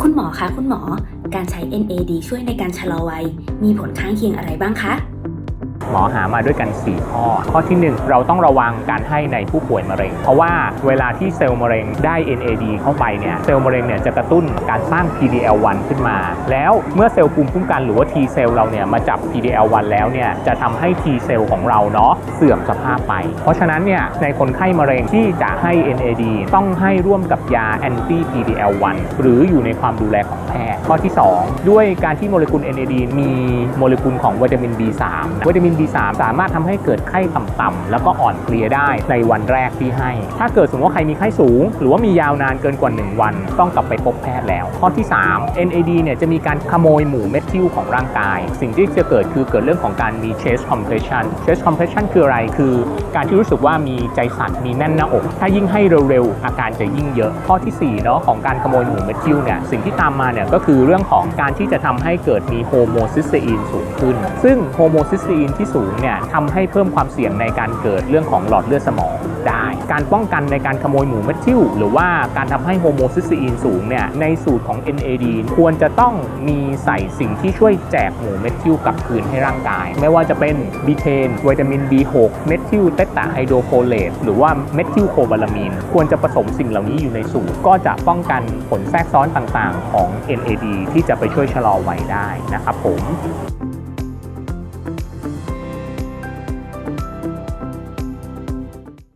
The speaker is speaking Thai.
คุณหมอคะคุณหมอ การใช้ NAD ช่วยในการชะลอวัย มีผลข้างเคียงอะไรบ้างคะ หมอหามาด้วยกัน 4 ข้อ ข้อที่ 1 เราต้องระวังการให้ในผู้ป่วยมะเร็ง เพราะว่าเวลาที่เซลล์มะเร็งได้ NAD เข้าไปเนี่ยเซลล์มะเร็งเนี่ยจะกระตุ้นการสร้าง PDL1 ขึ้นมา แล้วเมื่อเซลล์ภูมิคุ้มกันหรือว่า T เซลล์เราเนี่ยมาจับ PDL1 แล้วเนี่ยจะทำให้ T เซลล์ของเราเนาะเสื่อมสภาพไป เพราะฉะนั้นเนี่ยในคนไข้มะเร็งที่จะให้ NAD ต้องให้ร่วมกับยา anti PDL1 หรืออยู่ในความดูแลของแพทย์ ข้อที่ 2 ด้วยการที่โมเลกุล NAD มีโมเลกุลของวิตามิน B3 วิตามิน B3 สามารถทำให้เกิดไข้ต่ำๆแล้วก็อ่อนเพลียได้ในวันแรกที่ให้ ถ้าเกิดสมมติว่าใครมีไข้สูง หรือว่ามียาวนานเกินกว่า 1 วัน ต้องกลับไปพบแพทย์แล้ว ข้อที่ 3 NAD เนี่ยจะมีการขโมยหมู่เม็ดทิวของร่างกาย สิ่งที่จะเกิดคือเกิดเรื่องของการมี chest compression chest compression คืออะไรคือ การที่รู้สึกว่ามีใจสั่นมีแน่นหน้าอก ถ้ายิ่งให้เร็วๆอาการจะยิ่งเยอะ ข้อที่4เนาะของการขโมยหมู่เม็ดทิวเนี่ยสิ่งที่ตามมาเนี่ยก็คือเรื่องของการที่จะทำให้เกิดมีโฮโมซิสเตอีนสูงขึ้น ซึ่งโฮโมซิสเตอีนที่สูงเนี่ยทำให้เพิ่มความเสี่ยงในการเกิดเรื่องของหลอดเลือดสมองได้ การป้องกันในการขโมยหมูเม็ดทิวหรือว่าการทำให้โฮโมซิสเตอีนสูงเนี่ยในสูตรของ NAD ควรจะต้องมีใส่สิ่งที่ช่วยแจกหมูเม็ดทิวกลับคืนให้ร่างกาย ไม่ว่าจะเป็นบีเทนวิตามิน B6 เมทิลเตตาไฮโดรโฟเลตหรือว่าเมทิลโคบาลามีนควรจะผสมสิ่งเหล่านี้อยู่ในสูตร ก็จะป้องกันผลแทรกซ้อนต่างๆ ของ NAD ที่จะไปช่วยชะลอวัยได้นะครับผม